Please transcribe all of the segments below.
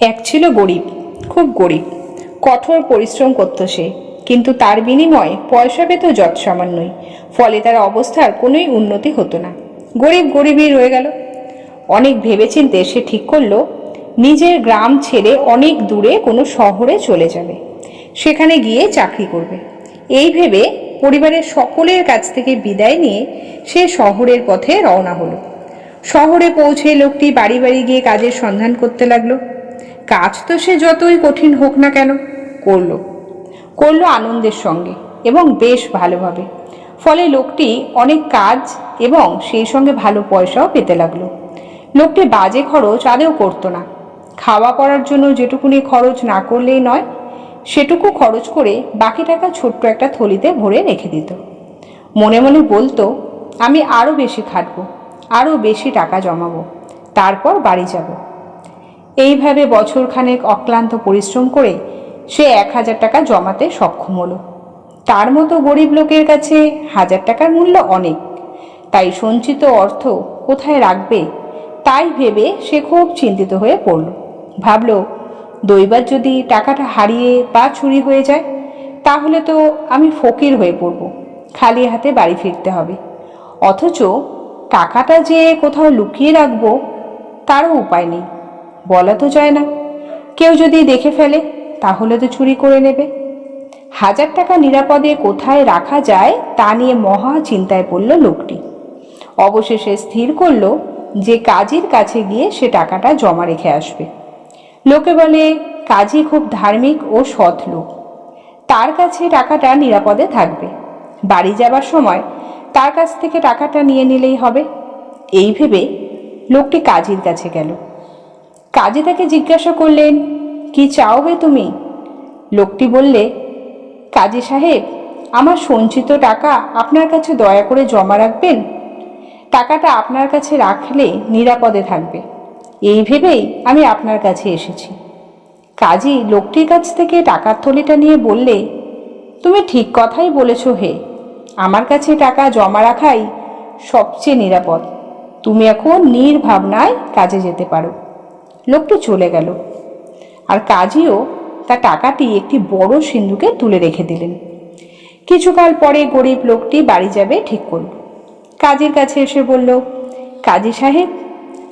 এক ছিল গরিব, খুব গরিব। কঠোর পরিশ্রম করত সে, কিন্তু তার বিনিময়ে পয়সা পেত যৎ সামান্যই ফলে তার অবস্থার কোনোই উন্নতি হতো না। গরিব গরিবই রয়ে গেল। অনেক ভেবেচিন্তে সে ঠিক করল, নিজের গ্রাম ছেড়ে অনেক দূরে কোনো শহরে চলে যাবে। সেখানে গিয়ে চাকরি করবে। এই ভেবে পরিবারের সকলের কাছ থেকে বিদায় নিয়ে সে শহরের পথে রওনা হলো। শহরে পৌঁছে লোকটি বাড়ি বাড়ি গিয়ে কাজের সন্ধান করতে লাগল। কাজ তো সে যতই কঠিন হোক না কেন, করল। করল আনন্দের সঙ্গে এবং বেশ ভালোভাবে। ফলে লোকটি অনেক কাজ এবং সেই সঙ্গে ভালো পয়সাও পেতে লাগল। লোকটি বাজে খরচ আদেও করতো না। খাওয়া পড়ার জন্য যেটুকুনি খরচ না করলেই নয়, সেটুকু খরচ করে বাকি টাকা ছোট্ট একটা থলিতে ভরে রেখে দিত। মনে মনে বলতো, আমি আরও বেশি খাটবো আরও বেশি টাকা জমাবো, তারপর বাড়ি যাব। এইভাবে বছরখানেক অক্লান্ত পরিশ্রম করে সে এক হাজার টাকা জমাতে সক্ষম হলো। তার মতো গরিব লোকের কাছে হাজার টাকার মূল্য অনেক। তাই সঞ্চিত অর্থ কোথায় রাখবে, তাই ভেবে সে খুব চিন্তিত হয়ে পড়ল। ভাবল দৈবার যদি টাকাটা হারিয়ে বা চুরি হয়ে যায়, তাহলে তো আমি ফকির হয়ে পড়ব। খালি হাতে বাড়ি ফিরতে হবে। অথচ টাকাটা যে কোথাও লুকিয়ে রাখব, তারও উপায় নেই। বলা তো যায় না। কেউ যদি দেখে ফেলে, তাহলে তো চুরি করে নেবে। হাজার টাকা নিরাপদে কোথায় রাখা যায়, তা নিয়ে মহা চিন্তায় পড়ল লোকটি। অবশেষে স্থির করল যে কাজীর কাছে গিয়ে সে টাকাটা জমা রেখে আসবে। লোকে বলে, কাজী খুব ধার্মিক ও সৎ লোক। তার কাছে টাকাটা নিরাপদে থাকবে। বাড়ি যাবার সময় তার কাছ থেকে টাকাটা নিয়ে নিলেই হবে। এই ভেবে লোকটি কাজীর কাছে গেল। কাজী তাকে জিজ্ঞাসা করলেন, কি চাওবে তুমি? লোকটি বললে, কাজী সাহেব, আমার সঞ্চিত টাকা আপনার কাছে দয়া করে জমা রাখবেন? টাকাটা আপনার কাছে রাখলে নিরাপদে থাকবে। এই ভেবেই আমি আপনার কাছে এসেছি। কাজী লোকটির কাছ থেকে টাকার থলিটা নিয়ে বললে, তুমি ঠিক কথাই বলেছ হে। আমার কাছে টাকা জমা রাখাই সবচেয়ে নিরাপদ। তুমি এখন নির্ভাবনায় কাজে যেতে পারো। লোকটি চলে গেল। আর কাজীও তার টাকাটি একটি বড় সিন্ধুকে তুলে রেখে দিলেন। কিছুকাল পরে গরিব লোকটি বাড়ি যাবে ঠিক করল। কাজীর কাছে এসে বলল, কাজী সাহেব,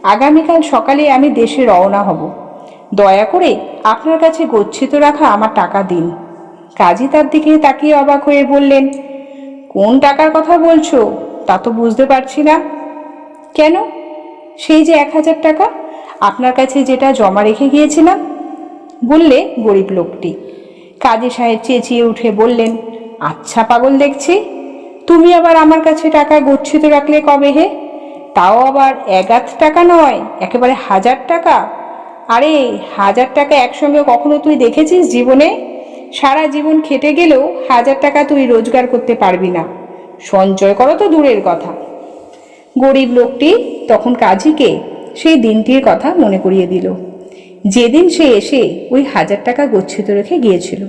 আগামীকাল সকালে আমি দেশে রওনা হব। দয়া করে আপনার কাছে গচ্ছিত রাখা আমার টাকা দিন। কাজী তার দিকে তাকিয়ে অবাক হয়ে বললেন, কোন টাকার কথা বলছো? তা তো বুঝতে পারছি না। কেন? সেই যে এক হাজার টাকা আপনার কাছে যেটা জমা রেখে গিয়েছিলাম? বললে গরিব লোকটি। কাজী সাহেব চেঁচিয়ে উঠে বললেন আচ্ছা পাগল দেখছি, তুমি আবার আমার কাছে টাকা গচ্ছিত রাখলে কবে হে? তাও আবার এগাত টাকা নয়, একেবারে হাজার টাকা। আরে, হাজার টাকা একসঙ্গে কখনো তুই দেখেছিস জীবনে? সারা জীবন খেটে গেলেও হাজার টাকা তুই রোজগার করতে পারবি না। সঞ্চয় করো তো দূরের কথা। গরিব লোকটি তখন কাজীকে সেই দিনটির কথা মনে করিয়ে দিল। যেদিন সে এসে ওই হাজার টাকা গচ্ছিত রেখে গিয়েছিল।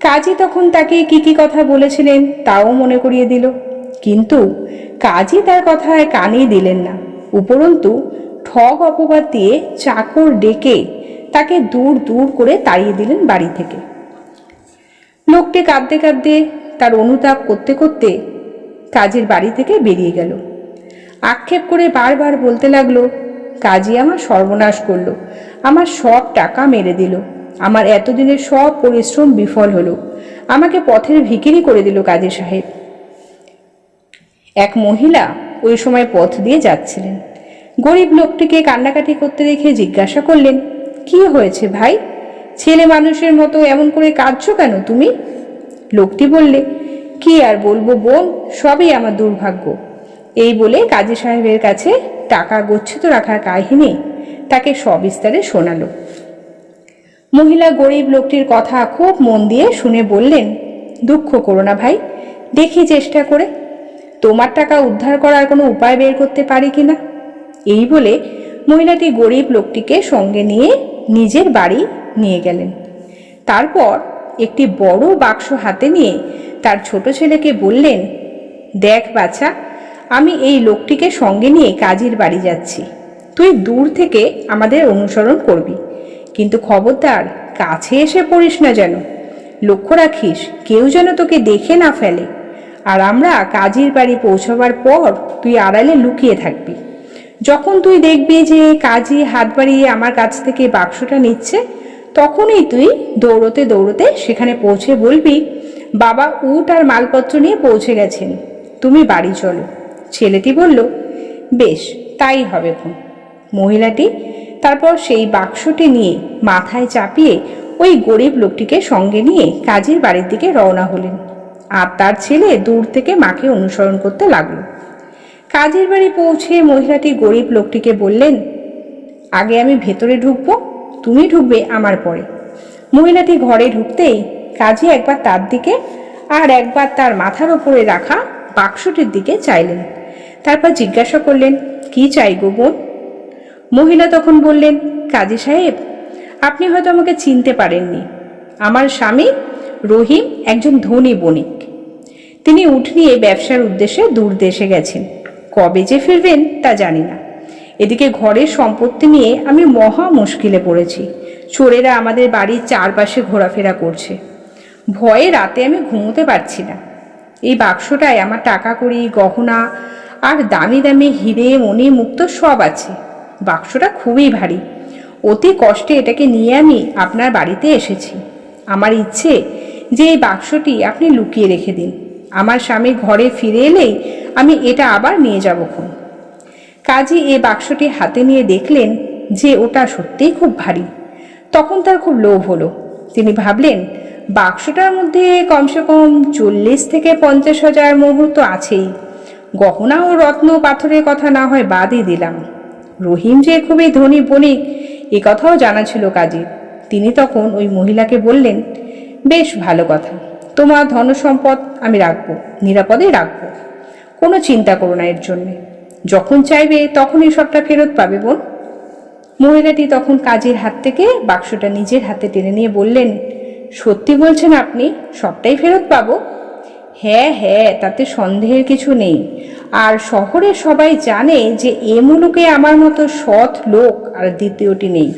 কাজী তখন তাকে কি কি কথা বলেছিলেন তাও মনে করিয়ে দিল। কিন্তু কাজী তার কথায় কানেই দিলেন না। উপরন্তু ঠগ অপবাদ দিয়ে চাকর ডেকে তাকে দূর দূর করে তাড়িয়ে দিলেন বাড়ি থেকে। লোকটি কাঁদতে কাঁদতে তার অনুতাপ করতে করতে কাজের বাড়ি থেকে বেরিয়ে গেল। আক্ষেপ করে বারবার বলতে লাগল কাজী আমার সর্বনাশ করল। আমার সব টাকা মেরে দিল। আমার এতদিনের সব পরিশ্রম বিফল হলো। আমাকে পথের ভিকিরি করে দিল কাজী সাহেব। এক মহিলা ওই সময় পথ দিয়ে যাচ্ছিলেন। গরিব লোকটিকে কান্নাকাটি করতে দেখে জিজ্ঞাসা করলেন, কি হয়েছে ভাই? ছেলে মানুষের মতো এমন করে কাঁদছো কেন তুমি? লোকটি বললে, কি আর বলব বোন, সবই আমার দুর্ভাগ্য। এই বলে কাজী সাহেবের কাছে টাকা গচ্ছিত রাখার কাহিনী তাকে সবিস্তারে শোনালো। মহিলা গরিব লোকটির কথা খুব মন দিয়ে শুনে বললেন, দুঃখ করো না ভাই, দেখি চেষ্টা করে। তোমার টাকা উদ্ধার করার কোনো উপায় বের করতে পারি কিনা এই বলে মহিলাটি গরিব লোকটিকে সঙ্গে নিয়ে নিজের বাড়ি নিয়ে গেলেন। তারপর একটি বড় বাক্স হাতে নিয়ে তার ছোট ছেলেকে বললেন, দেখ বাছা আমি এই লোকটিকে সঙ্গে নিয়ে কাজীর বাড়ি যাচ্ছি। তুই দূর থেকে আমাদের অনুসরণ করবি। কিন্তু খবরদার, কাছে এসে পড়িস না যেন। লক্ষ্য রাখিস, কেউ যেন তোকে দেখে না ফেলে। আর আমরা কাজীর বাড়ি পৌঁছবার পর তুই আড়ালে লুকিয়ে থাকবি। যখন তুই দেখবি যে কাজী হাত বাড়িয়ে আমার কাছ থেকে বাক্সটা নিচ্ছে, তখনই তুই দৌড়তে দৌড়তে সেখানে পৌঁছে বলবি, বাবা উট আর মালপত্র নিয়ে পৌঁছে গেছেন। তুমি বাড়ি চলো। ছেলেটি বলল, বেশ, তাই হবে খুন মহিলাটি তারপর সেই বাক্সটি নিয়ে মাথায় চাপিয়ে ওই গরিব লোকটিকে সঙ্গে নিয়ে কাজীর বাড়ির দিকে রওনা হলেন। আর তার ছেলে দূর থেকে মাকে অনুসরণ করতে লাগল। কাজের বাড়ি পৌঁছে মহিলাটি গরিব লোকটিকে বললেন, আগে আমি ভেতরে ঢুকবো, তুমি ঢুকবে আমার পরে। মহিলাটি ঘরে ঢুকতেই কাজী একবার তার দিকে আর একবার তার মাথার ওপরে রাখা বাক্সটির দিকে চাইলেন। তারপর জিজ্ঞাসা করলেন, কি চাই গো বোন? মহিলা তখন বললেন, কাজী সাহেব, আপনি হয়তো আমাকে চিনতে পারেননি। আমার স্বামী রহিম একজন ধনী বণিক। তিনি উঠ নিয়ে ব্যবসার উদ্দেশ্যে দূর দেশে গেছেন। কবে যে ফিরবেন তা জানি না। এদিকে ঘরের সম্পত্তি নিয়ে আমি মহা মুশকিলে পড়েছি। চোরেরা আমাদের বাড়ির চারপাশে ঘোরাফেরা করছে। ভয়ে রাতে আমি ঘুমোতে পারছি না। এই বাক্সটায় আমার টাকা কড়ি, গহনা আর দামি দামি হিরে, মণি, মুক্ত সব আছে। বাক্সটা খুবই ভারী। অতি কষ্টে এটাকে নিয়ে আমি আপনার বাড়িতে এসেছি। আমার ইচ্ছে যে এই বাক্সটি আপনি লুকিয়ে রেখে দিন। আমার স্বামী ঘরে ফিরে এলেই আমি এটা আবার নিয়ে যাব খুন। কাজী এ বাক্সটি হাতে নিয়ে দেখলেন যে ওটা সত্যিই খুব ভারী। তখন তার খুব লোভ হলো। তিনি ভাবলেন, বাক্সটার মধ্যে কমসে কম চল্লিশ থেকে পঞ্চাশ হাজার মুহূর্ত আছেই। গহনা ও রত্ন পাথরের কথা না হয় বাদই দিলাম। রহিম যে খুবই ধনী বণিক, এ কথাও জানা ছিল কাজী তিনি তখন ওই মহিলাকে বললেন, বেশ ভালো কথা। তোমার ধনসম্পদ আমি রাখব, নিরাপদে রাখব। কোনো চিন্তা করো না এর জন্যে। যখন চাইবে তখনই সবটা ফেরত পাবে বোন। মহিলাটি তখন কাজের হাত থেকে বাক্সটা নিজের হাতে টেনে নিয়ে বললেন, সত্যি বলছেন আপনি, সবটাই ফেরত পাবো? হ্যাঁ হ্যাঁ তাতে সন্দেহের কিছু নেই। আর শহরে সবাই জানে যে এ মুলুকে আমার মতো সৎ লোক আর দ্বিতীয়টি নেই।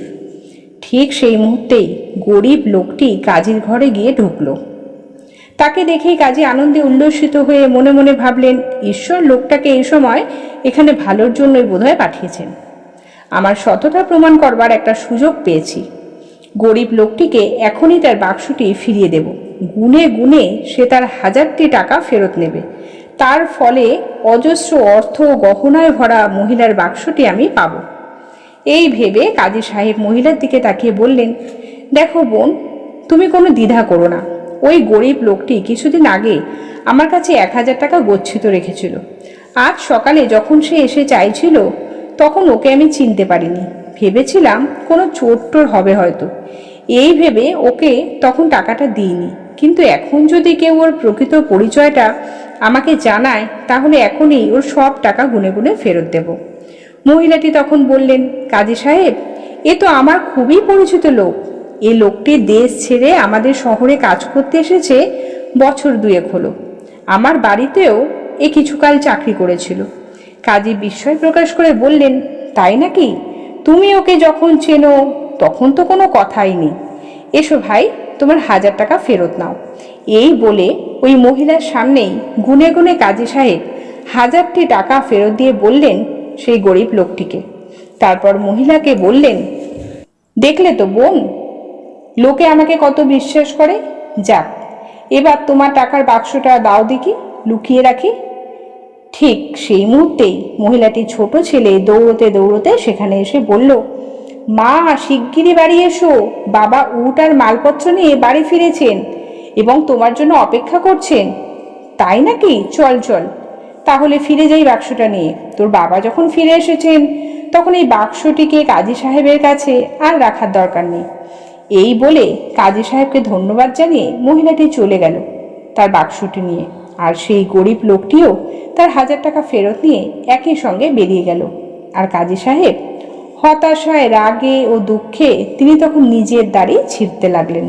ঠিক সেই মুহূর্তেই গরিব লোকটি কাজীর ঘরে গিয়ে ঢুকল। তাকে দেখেই কাজী আনন্দে উল্লসিত হয়ে মনে মনে ভাবলেন, ঈশ্বর লোকটাকে এই সময় এখানে ভালোর জন্যই বোধহয় পাঠিয়েছেন। আমার সততা প্রমাণ করবার একটা সুযোগ পেয়েছি। গরিব লোকটিকে এখনই তার বাক্সটি ফিরিয়ে দেব। গুনে গুনে সে তার হাজারটি টাকা ফেরত নেবে। তার ফলে অজস্র অর্থ গহনায় ভরা মহিলার বাক্সটি আমি পাব। এই ভেবে কাজী সাহেব মহিলার দিকে তাকিয়ে বললেন, দেখো বোন, তুমি কোনো দ্বিধা করো না। ওই গরিব লোকটি কিছুদিন আগে আমার কাছে এক হাজার টাকা গচ্ছিত রেখেছিল। আজ সকালে যখন সে এসে চাইছিল, তখন ওকে আমি চিনতে পারিনি। ভেবেছিলাম কোনো চোট্টর হবে হয়তো। এই ভেবে ওকে তখন টাকাটা দিইনি। কিন্তু এখন যদি কেউ ওর প্রকৃত পরিচয়টা আমাকে জানায়, তাহলে এখনই ওর সব টাকা গুনে গুনে ফেরত দেব। মহিলাটি তখন বললেন, কাজী সাহেব, এ তো আমার খুবই পরিচিত লোক। এ লোকটি দেশ ছেড়ে আমাদের শহরে কাজ করতে এসেছে, বছর দুয়েক হলো। আমার বাড়িতেও এ কিছুকাল চাকরি করেছিল। কাজী বিস্ময় প্রকাশ করে বললেন, তাই নাকি? তুমি ওকে যখন চেনো, তখন তো কোনো কথাই নেই। এসো ভাই, তোমার হাজার টাকা ফেরত নাও। এই বলে ওই মহিলার সামনেই গুনে গুনে কাজী সাহেব হাজারটি টাকা ফেরত দিয়ে বললেন সেই গরিব লোকটিকে। তারপর মহিলাকে বললেন, দেখলে তো বোন, লোকে আমাকে কত বিশ্বাস করে। যাক, এবার তোমার টাকার বাক্সটা দাও দেখি, লুকিয়ে রাখি। ঠিক সেই মুহূর্তেই মহিলাটি ছোট ছেলে দৌড়তে দৌড়তে সেখানে এসে বলল মা, শিগগিরই বাড়ি এসো। বাবা উট আর মালপত্র নিয়ে বাড়ি ফিরেছেন এবং তোমার জন্য অপেক্ষা করছেন। তাই নাকি? চল চল। তাহলে ফিরে যাই বাক্সটা নিয়ে। তোর বাবা যখন ফিরে এসেছেন, তখন এই বাক্সটিকে কাজী সাহেবের কাছে আর রাখার দরকার নেই। এই বলে কাজী সাহেবকে ধন্যবাদ জানিয়ে মহিলাটি চলে গেল তার বাক্সটি নিয়ে। আর সেই গরিব লোকটিও তার হাজার টাকা ফেরত নিয়ে একই সঙ্গে বেরিয়ে গেল। আর কাজী সাহেব হতাশায় রাগে ও দুঃখে তিনি তখন নিজের দাড়ি ছিঁড়তে লাগলেন।